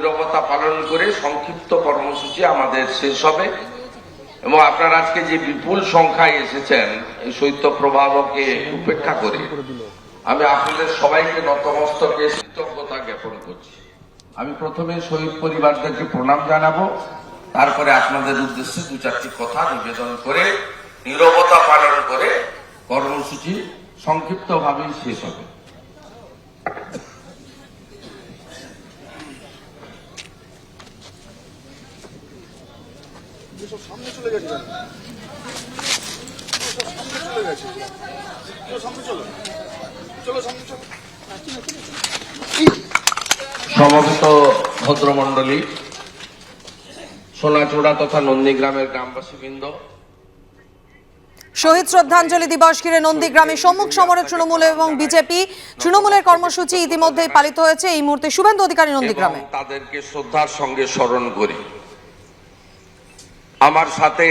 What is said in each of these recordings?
নীরবতা পালন করে সংক্ষিপ্ত কর্মসূচি আমাদের শেষ হবে। এবং আপনারা আজকে যে বিপুল সংখ্যায় এসেছেন, এই শৈত্য প্রভাবকে উপেক্ষা করে, আমি আপনাদের সবাইকে নতমস্তকে কৃতজ্ঞতা জ্ঞাপন করছি। আমি প্রথমে শহীদ পরিবারদেরকে প্রণাম জানাব, তারপরে আপনাদের উদ্দেশ্যে দু চারটি কথা নিবেদন করে, নীরবতা পালন করে কর্মসূচি সংক্ষিপ্ত সংক্ষিপ্তভাবেই শেষ হবে। সব সামনে চলে গেছে কেন? সব সামনে চলে গেছে। সামনে চলো। চলো সামনে চলো। সমবেত ভদ্রমণ্ডলী সোনাচূড়া তথা নন্দীগ্রামের গ্রামবাসীবৃন্দ। শহীদ শ্রদ্ধাঞ্জলি দিবস ঘিরে নন্দীগ্রামে সম্মুখ সমরে তৃণমূল এবং বিজেপি। তৃণমূলের কর্মসূচি ইতিমধ্যেই পালিত হয়েছে। এই মুহূর্তে শুভেন্দু অধিকারী নন্দীগ্রামে। তাদেরকে শ্রদ্ধার সঙ্গে স্মরণ করি। আমার সাথে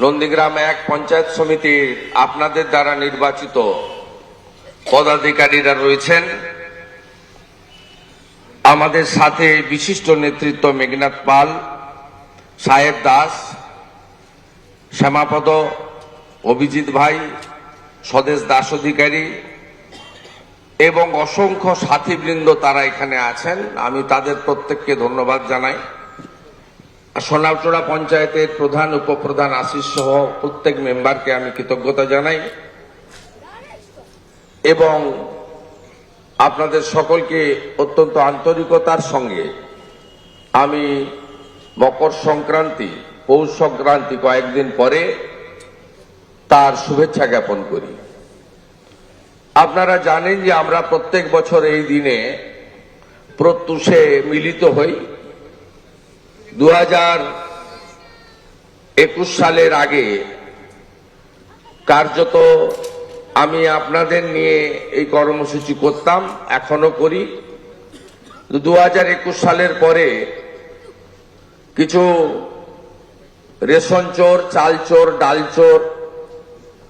নন্দীগ্রাম এক পঞ্চায়েত সমিতির আপনাদের দ্বারা নির্বাচিত পদাধিকারীরা রয়েছেন। আমাদের সাথে বিশিষ্ট নেতৃত্ব মেঘনাথ পাল, সাহেব দাস, শ্যামাপদ, অভিজিৎ ভাই, স্বদেশ দাস অধিকারী এবং অসংখ্য সাথীবৃন্দ তারা এখানে আছেন। আমি তাদের প্রত্যেককে ধন্যবাদ জানাই। আর সোনাচূড়া পঞ্চায়েতের প্রধান, উপপ্রধান আশিস সহ প্রত্যেক মেম্বারকে আমি কৃতজ্ঞতা জানাই এবং আপনাদের সকলকে অত্যন্ত আন্তরিকতার সঙ্গে আমি মকর সংক্রান্তি, পৌষ সংক্রান্তি কয়েকদিন পরে তার শুভেচ্ছা জ্ঞাপন করি। আপনারা জানেন যে আমরা প্রত্যেক বছর এই দিনে প্রত্যুষে মিলিত হই। দু একুশ সালের আগে কার্যত আমি আপনাদের নিয়ে এই কর্মসূচি করতাম এখনও করি। দু হাজার একুশ সালের পরে কিছু রেশন চোর, চাল চোর, ডাল চোর,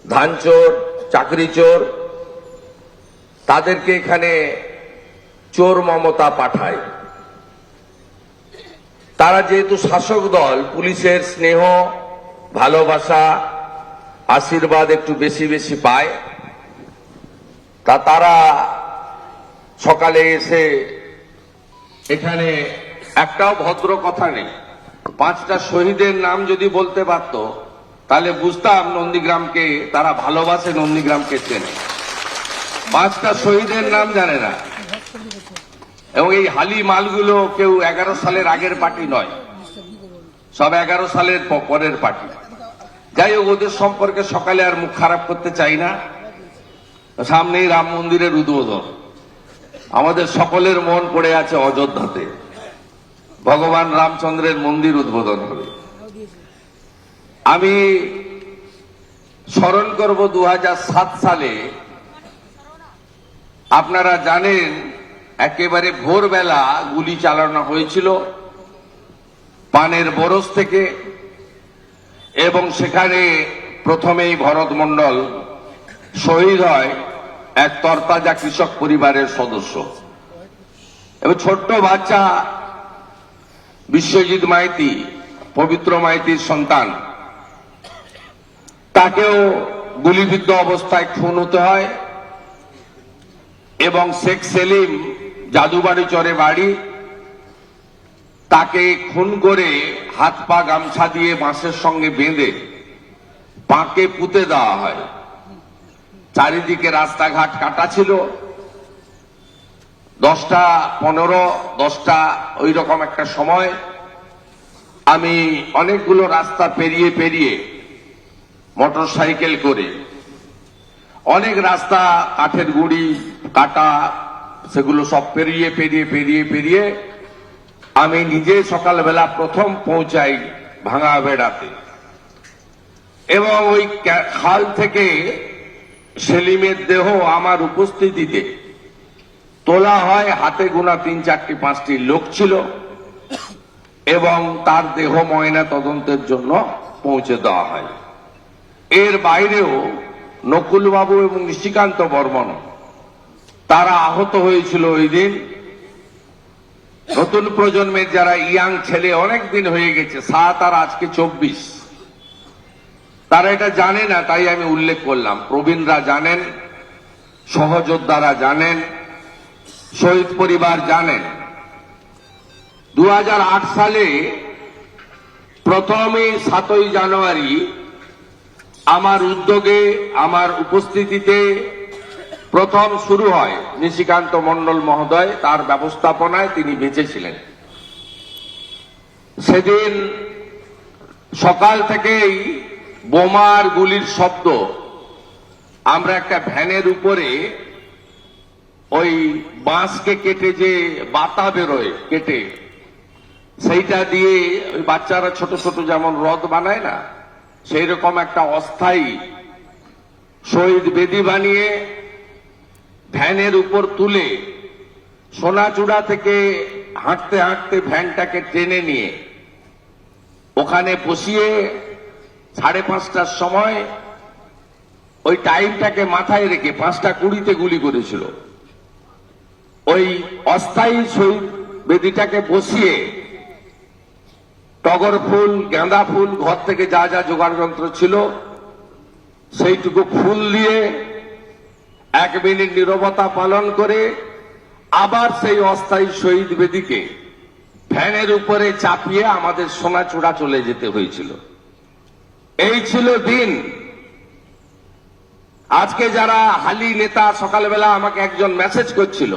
ধান চোর, চাকরি চোর, তাদেরকে এখানে চোর মমতা পাঠায়। তারা যেহেতু শাসক দল, পুলিশের স্নেহ, ভালোবাসা, আশীর্বাদ একটু বেশি বেশি পায়, তা তারা সকালে এসে এখানে একটাও ভদ্র কথা নেই। পাঁচটা শহীদের নাম যদি বলতে পারতো, তাহলে বুঝতাম নন্দীগ্রামকে তারা ভালোবাসে, নন্দীগ্রামকে চেনে। পাঁচটা শহীদের নাম জানে না। এবং এই হালি মালগুলো কেউ এগারো সালের আগের পার্টি নয়। সব এগারো সালের পরের পার্টি। যাই হোক, ওদের সম্পর্কে সকালে আর মুখ খারাপ করতে চাই না। সামনেই রাম মন্দিরের উদ্বোধন। আমাদের সকলের মন পড়ে আছে অযোধ্যাতে। ভগবান রামচন্দ্রের মন্দির উদ্বোধন হবে। আমি স্মরণ করব দু হাজার সাত সালে। আপনারা জানেন একেবারে ভোরবেলা গুলি চালানো হয়েছিল পানের বরস থেকে, এবং সেখানে প্রথমেই ভরত মণ্ডল শহীদ হয় এক তরতাজা কৃষক পরিবারের সদস্য। এবং ছোট্ট বাচ্চা বিশ্বজিৎ মাইতি, পবিত্র মাইতির সন্তান। তাকেও গুলিবিদ্ধ অবস্থায় খুন হতে হয়, এবং শেখ সেলিম জাদুবাড়ি চরে বাড়ি। তাকে খুন করে হাত পা গামছা দিয়ে বাঁশের সঙ্গে বেঁধে পাকে পুঁতে দেওয়া হয়। চারিদিকে রাস্তাঘাট কাটা ছিল। দশটা পনেরো, দশটা ওই রকম একটা সময়। আমি অনেকগুলো রাস্তা পেরিয়ে পেরিয়ে মোটর সাইকেল করে অনেক রাস্তা, কাঠের গুড়ি, কাটা সেগুলো সব পেরিয়ে পেরিয়ে পেরিয়ে পেরিয়ে আমি নিজে সকালবেলা প্রথম পৌঁছাই ভাঙা বেড়াতে এবং ওই খাল থেকে সেলিমের দেহ আমার উপস্থিতিতে তোলা হয়, হাতে গোনা তিন চারটি, পাঁচটি লোক ছিল এবং তার দেহ ময়না তদন্তের জন্য পৌঁছে দেওয়া হয়। এর বাইরেও নকুলবাবু এবং নিশিকান্ত বর্মন তারা আহত হয়েছিল ওই দিন। নতুন প্রজন্মের যারা ইয়াং ছেলে অনেক দিন হয়ে গেছে, সাত আর আজকে চব্বিশ। তারা এটা জানে না, তাই আমি উল্লেখ করলাম। প্রবীণরা জানেন, সহযোদ্ধারা জানেন, শহীদ পরিবার জানেন। দু হাজার আট সালে প্রথমে সাতই জানুয়ারি আমার উদ্যোগে, আমার উপস্থিতিতে প্রথম শুরু হয়। নিশিকান্ত মন্ডল মহোদয় তার ব্যবস্থাপনায় তিনি বেঁচেছিলেন। সেদিন সকাল থেকেই বোমার গুলির শব্দ। আমরা একটা ভ্যানের উপরে ওই বাঁশকে কেটে যে বাতা বেরোয়, কেটে, সেইটা দিয়ে ওই বাচ্চারা ছোট ছোট যেমন রথ বানায় না সেই রকম একটা অস্থায়ী শহীদ বেদি বানিয়ে ভ্যানের উপর তুলে সোনাচূড়া থেকে হাঁটতে হাঁটতে ভ্যানটাকে টেনে নিয়ে ওখানে বসিয়ে সাড়ে পাঁচটার সময় ওই টাইমটাকে মাথায় রেখে পাঁচটা কুড়িতে গুলি করেছিল। ওই অস্থায়ী শহীদ বেদিটাকে বসিয়ে টগর ফুল, গাঁদা ফুল, ঘর থেকে যা যা যোগাড় যন্ত্র ছিল, সেইটুকু ফুল দিয়ে এক মিনিট নীরবতা পালন করে আবার সেই অস্থায়ী শহীদ বেদিকে ফ্যানের উপরে চাপিয়ে আমাদের সোনাচূড়া চলে যেতে হয়েছিল। এই ছিল দিন। আজকে যারা হালি নেতা সকালবেলা আমাকে একজন মেসেজ করছিল,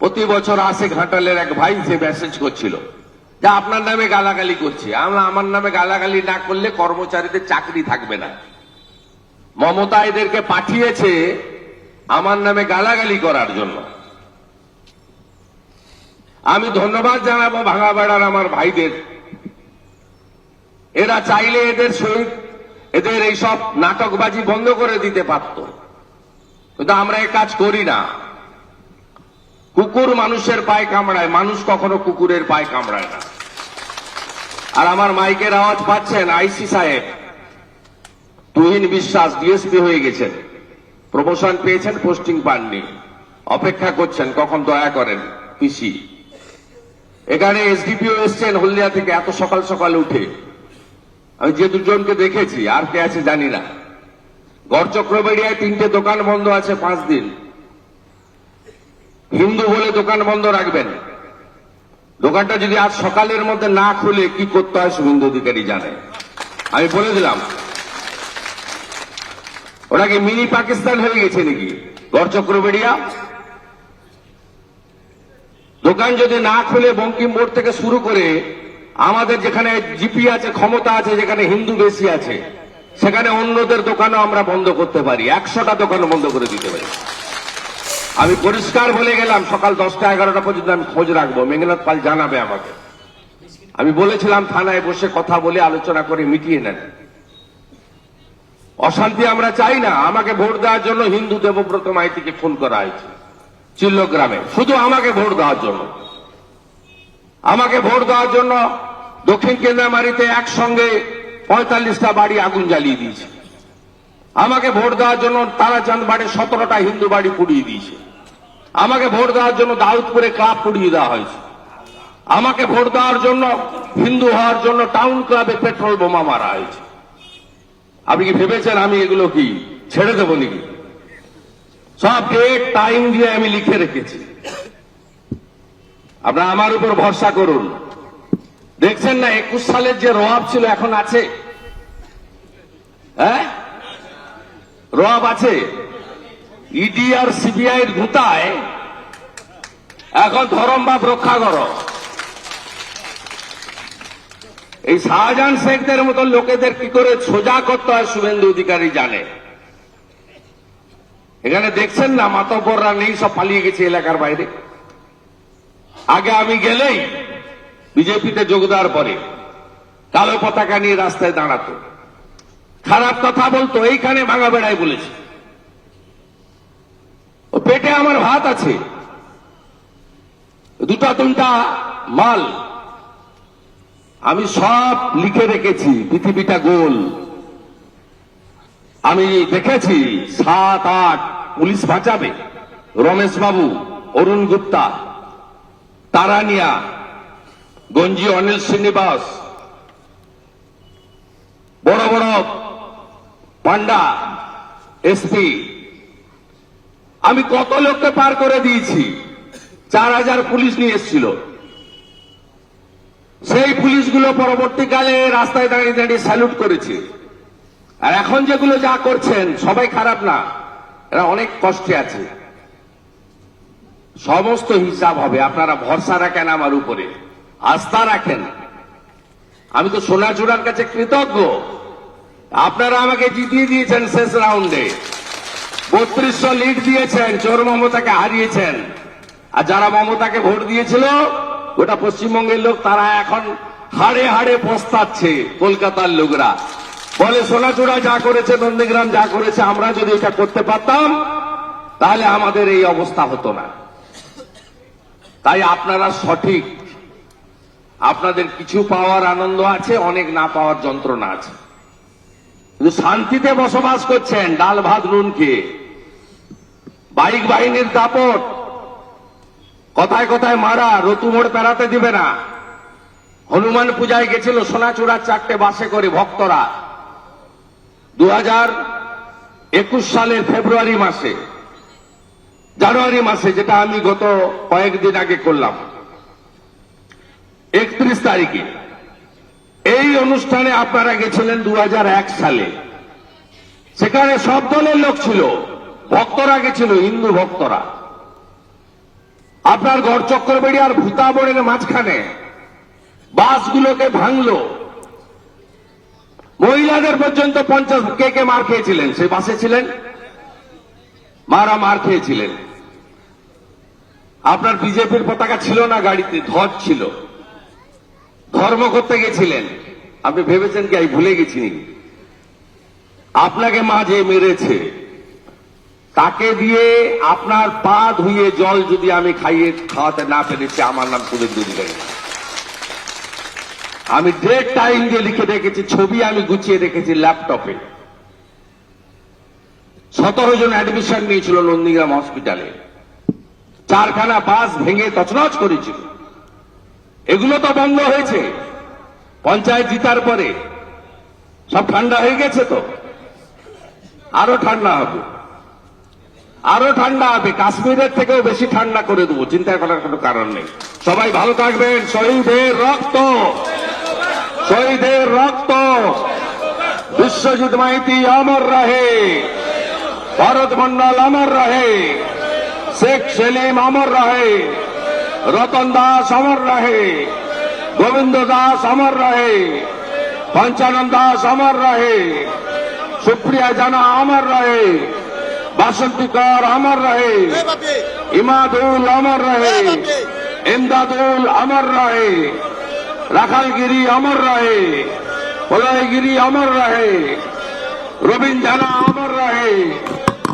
প্রতি বছর আসে ঘাটালের এক ভাই সে মেসেজ করছিল, যে আপনার নামে গালাগালি করছে। আমরা আমার নামে গালাগালি না করলে কর্মচারীদের চাকরি থাকবে না। মমতা এদেরকে পাঠিয়েছে আমার নামে গালাগালি করার জন্য। আমি ধন্যবাদ জানাব ভাঙাবেড়ার আমার ভাইদের। এরা চাইলে এদের শহীদ এদের এইসব নাটকবাজি বন্ধ করে দিতে পারত। কিন্তু আমরা এ কাজ করি না। কুকুর মানুষের পায়ে কামড়ায়, মানুষ কখনো কুকুরের পায়ে কামড়ায় না। আর আমার মাইকের আওয়াজ পাচ্ছেন আইসি সাহেব। তুহিন বিশ্বাস ডিএসপি হয়ে গেছেন। প্রমোশন পেয়েছেন, পোস্টিং পাননি। অপেক্ষা করছেন, কখন দয়া করেন, পিসি। এখানে এসডিপিও এসছেন হলদিয়া থেকে, এত সকাল সকাল উঠে। আমি যে দুজনকে দেখেছি, আর কে আছে জানি না। গড় চক্রবেড়িয়ায় তিনটে দোকান বন্ধ আছে পাঁচ দিন। হিন্দু বলে দোকান বন্ধ রাখবেন। দোকানটা যদি আজ সকালের মধ্যে না খুলে, কি করতে হয় শুভেন্দু অধিকারী জানে। আমি বলে দিলাম ওরা কি মিনি পাকিস্তান হয়ে গেছে নাকি? গড় চক্রবেড়িয়া দোকান যদি না খুলে বঙ্কিম বোর্ড থেকে শুরু করে আমাদের যেখানে জিপি আছে, ক্ষমতা আছে, যেখানে হিন্দু বেশি আছে, সেখানে অন্যদের দোকানও আমরা বন্ধ করতে পারি। একশোটা দোকানও বন্ধ করে দিতে পারি। আমি পরিষ্কার বলে গেলাম, সকাল দশটা এগারোটা পর্যন্ত আমি খোঁজ রাখব। মেঘনাথ পাল জানাবে আমাকে। আমি বলেছিলাম থানায় বসে কথা বলে আলোচনা করে মিটিয়ে নেন। অশান্তি আমরা চাই না। আমাকে ভোট দেওয়ার জন্য হিন্দু দেবব্রত মাইতিকে ফোন করা হয়েছে। চিল্লগ্রামে। শুধু আমাকে ভোট দেওয়ার জন্য। আমাকে ভোট দেওয়ার জন্য দক্ষিণ কেন্দ্রামারিতে একসঙ্গে পঁয়তাল্লিশটা বাড়ি আগুন জ্বালিয়ে দিয়েছে। আমাকে ভোট দেওয়ার জন্য তারাচাঁদ বাড়ি সতেরোটা হিন্দু বাড়ি পুড়িয়ে দিয়েছে। আমাকে ভোট দেওয়ার জন্য দাউদপুরে ক্লাব পুড়িয়ে দেওয়া হয়েছে। আমাকে ভোট দেওয়ার জন্য হিন্দু হওয়ার জন্য টাউন ক্লাবে পেট্রোল বোমা মারা হয়েছে। আপনি কি ভেবেছেন আমি এগুলো কি ছেড়ে দেবো নাকি? সব ডেট টাইম দিয়ে আমি লিখে রেখেছি। আপনারা আমার উপর ভরসা করুন। দেখছেন না, একুশ সালের যে রোয়াব ছিল এখন আছে? হ্যাঁ? রব আছে। ইডি আর সিবিআই এর ঘুতায় এখন ধরম বাপ রক্ষা করো। এই শাহজাহান শেখদের মতো লোকেদের কি করে সোজা করতে হয় শুভেন্দু অধিকারী জানে? এখানে দেখছেন না, মাতব্বররা নেই, সব পালিয়ে গেছে এলাকার বাইরে। আগে আমি গেলেই বিজেপিতে যোগ দেওয়ার পরে কালো পতাকা নিয়ে রাস্তায় দাঁড়াতো। খারাপ কথা বলতো, এইখানে ভাঙা বেড়ায় বলেছে। ও পেটে আমার ভাত আছে। দুটা তিনটা মাল আমি সব লিখে রেখেছি, পৃথিবীটা গোল। আমি দেখেছি, সাত আট পুলিশ বাঁচাবে। রমেশ বাবু অরুণ গুপ্তা, তারানিয়া, গঞ্জি অনিল শ্রীনিবাস, বড় বড় পান্ডা এসপি। আমি কত লোককে পার করে দিয়েছি? চার হাজার পুলিশ নিয়ে এসেছিল। সেই পুলিশগুলো পরবর্তীকালে রাস্তায় দাঁড়িয়ে দাঁড়িয়ে স্যালুট করেছে। আর এখন যেগুলো যা করছেন, সবাই খারাপ না। এরা অনেক কষ্টে আছে। সমস্ত হিসাব হবে, আপনারা ভরসা রাখেন আমার উপরে। আস্থা রাখেন। আমি তো সোনা সোনাচূড়ার কাছে কৃতজ্ঞ। আপনারা আমাকে জিতিয়ে দিয়েছেন শেষ রাউন্ডে বত্রিশশো লিড দিয়েছেন, চোর মমতাকে হারিয়েছেন। আর যারা মমতাকে ভোট দিয়েছিল গোটা পশ্চিমবঙ্গের লোক তারা এখন হাড়ে হাড়ে পস্তাচ্ছে কলকাতার লোকরা। বলে, সোনাচূড়া যা করেছে, নন্দীগ্রাম যা করেছে, আমরা যদি এটা করতে পারতাম, তাহলে আমাদের এই অবস্থা হতো না। তাই আপনারা সঠিক। আপনাদের কিছু পাওয়ার আনন্দ আছে, অনেক না পাওয়ার যন্ত্রণা আছে। শান্তিতে বসবাস করছেন ডাল, ভাত, নুন খেয়ে। বাইক বাহিনীর দাপট। কথায় কথায় মারা রতুমোড় পেরাতে দিবে না। হনুমান পূজায় গেছিল সোনাচূড়ার চারটে বাসে করে ভক্তরা। দু একুশ সালের ফেব্রুয়ারি মাসে, জানুয়ারি মাসে, যেটা আমি গত কয়েকদিন আগে করলাম, একত্রিশ তারিখে। এই অনুষ্ঠানে আপনারা গেছিলেন দু হাজার এক সালে। সেখানে সব দলের লোক ছিল, ভক্তরা গেছিল, হিন্দু ভক্তরা। আপনার গড় চক্রবেড়ি আর ভূতাবরের মাঝখানে বাসগুলোকে ভাঙলো। মহিলাদের পর্যন্ত পঞ্চাশ কে কে মার খেয়েছিলেন? সেই বাসে ছিলেন? মারা মার খেয়েছিলেন। আপনার বিজেপির পতাকা ছিল না গাড়িতে, ধ্বজ ছিল। ধর্ম করতে গেছিলেন। আপনি ভেবেছেন কি? আমি ভুলে গেছি। আপনাকে মা যে মেরেছে তাকে দিয়ে আপনার পা ধুয়ে জল যদি আমি খাইয়ে খাওয়াতে না পেরেছি, আমার নাম শুভেন্দু অধিকারী আমি ডেট টাইম দিয়ে লিখে রেখেছি, ছবি আমি গুছিয়ে রেখেছি ল্যাপটপে। সতেরো জন অ্যাডমিশন নিয়েছিল নন্দীগ্রাম হসপিটালে চারখানা বাস ভেঙে তছনছ করেছিল। এগুলো তো বন্ধ হয়েছে। পঞ্চায়েত জিতার পরে। সব ঠান্ডা হয়ে গেছে তো? আরও ঠান্ডা হবে। আরও ঠান্ডা হবে। কাশ্মীরের থেকেও বেশি ঠান্ডা করে দেবো চিন্তা করার কোনো কারণ নেই। সবাই ভালো থাকবেন। শহীদের রক্ত! শহীদের রক্ত! বিশ্বজিৎ মাইতি অমর রহে! ভরত মন্ডল অমর রহে! শেখ সেলিম অমর রহে! রতন দাস অমর রহে! গোবিন্দ দাস অমর রহে! পঞ্চানন দাস অমর রহে! সুপ্রিয়া জানা অমর রহে! বাসন্তী কর অমর রহে ইমাদুল অমর রহে ইমদাদুল অমর রহে রাখালগিরি অমর রহে প্রলয়গিরি অমর রহে রবীন জানা অমর রহে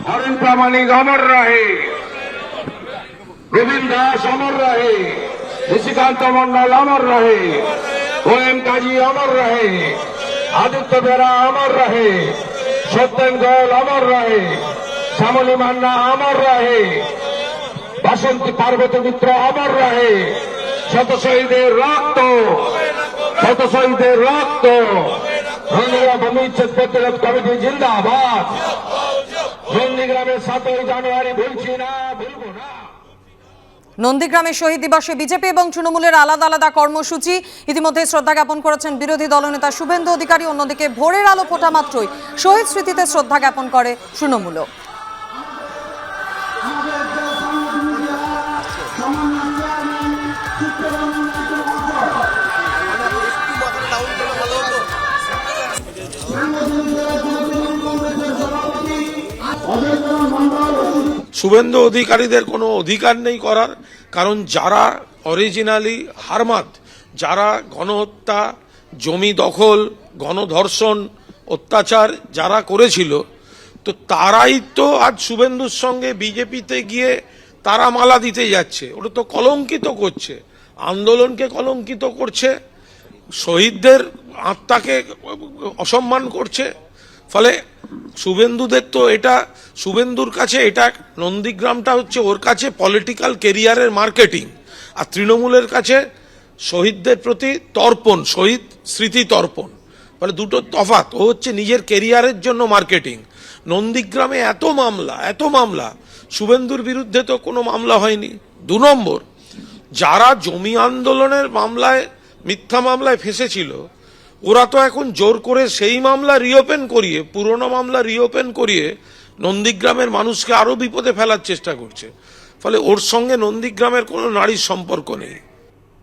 হরেন প্রামাণিক অমর রহে রবীন দাস অমর রহে নিশিকান্ত মন্ডল অমর রহে ওএম কাজী অমর রহে আদিত্য বেরা অমর রহে সত্যেন গোল অমর রহে শ্যামলী মান্না অমর রহে। বাসন্তী পার্বতী মিত্র অমর রহে। শত শহীদের রক্ত। শত শহীদের রক্ত নন্দীগ্রাম ভূমিচ্ছেদ প্রতিরোধ কমিটি জিন্দাবাদ। নন্দীগ্রামের সাতই জানুয়ারি ভুলছি না ভুলবো না। নন্দীগ্রামে শহীদ দিবসে বিজেপি এবং তৃণমূলের আলাদা আলাদা কর্মসূচি। ইতিমধ্যে শ্রদ্ধা জ্ঞাপন করেছেন বিরোধী দলনেতা শুভেন্দু অধিকারী। অন্যদিকে ভোরের আলো ফোটা মাত্রই শহীদ স্মৃতিতে শ্রদ্ধা জ্ঞাপন করে তৃণমূলও। শুভেন্দু অধিকারীদের কোনো অধিকার নেই করার, কারণ যারা অরিজিনালি হারমাত, যারা গণহত্যা, জমি দখল, গণধর্ষণ, অত্যাচার যারা করেছিল, তো তারাই তো আজ শুভেন্দুর সঙ্গে বিজেপিতে গিয়ে তারা মালা দিতে যাচ্ছে। ওটা তো কলঙ্কিত করছে। আন্দোলনকে কলঙ্কিত করছে। শহীদদের আত্মাকে অসম্মান করছে। ফলে শুভেন্দুদের তো এটা, শুভেন্দুর কাছে এটা নন্দীগ্রামটা হচ্ছে ওর কাছে পলিটিক্যাল কেরিয়ারের মার্কেটিং আর তৃণমূলের কাছে শহীদদের প্রতি তর্পণ, শহীদ স্মৃতি তর্পণ। ফলে দুটো তফাৎ, ও হচ্ছে নিজের কেরিয়ারের জন্য মার্কেটিং নন্দীগ্রামে এত মামলা এত মামলা, শুভেন্দুর বিরুদ্ধে তো কোনো মামলা হয়নি। দু নম্বর, যারা জমি আন্দোলনের মামলায়, মিথ্যা মামলায় ফেসেছিল ওরা তো এখন জোর করে সেই মামলা রিওপেন করিয়ে, পুরনো মামলা রিওপেন করিয়ে নন্দীগ্রামের মানুষকে আরও বিপদে ফেলার চেষ্টা করছে। ফলে ওর সঙ্গে নন্দীগ্রামের কোনো নারীর সম্পর্ক নেই।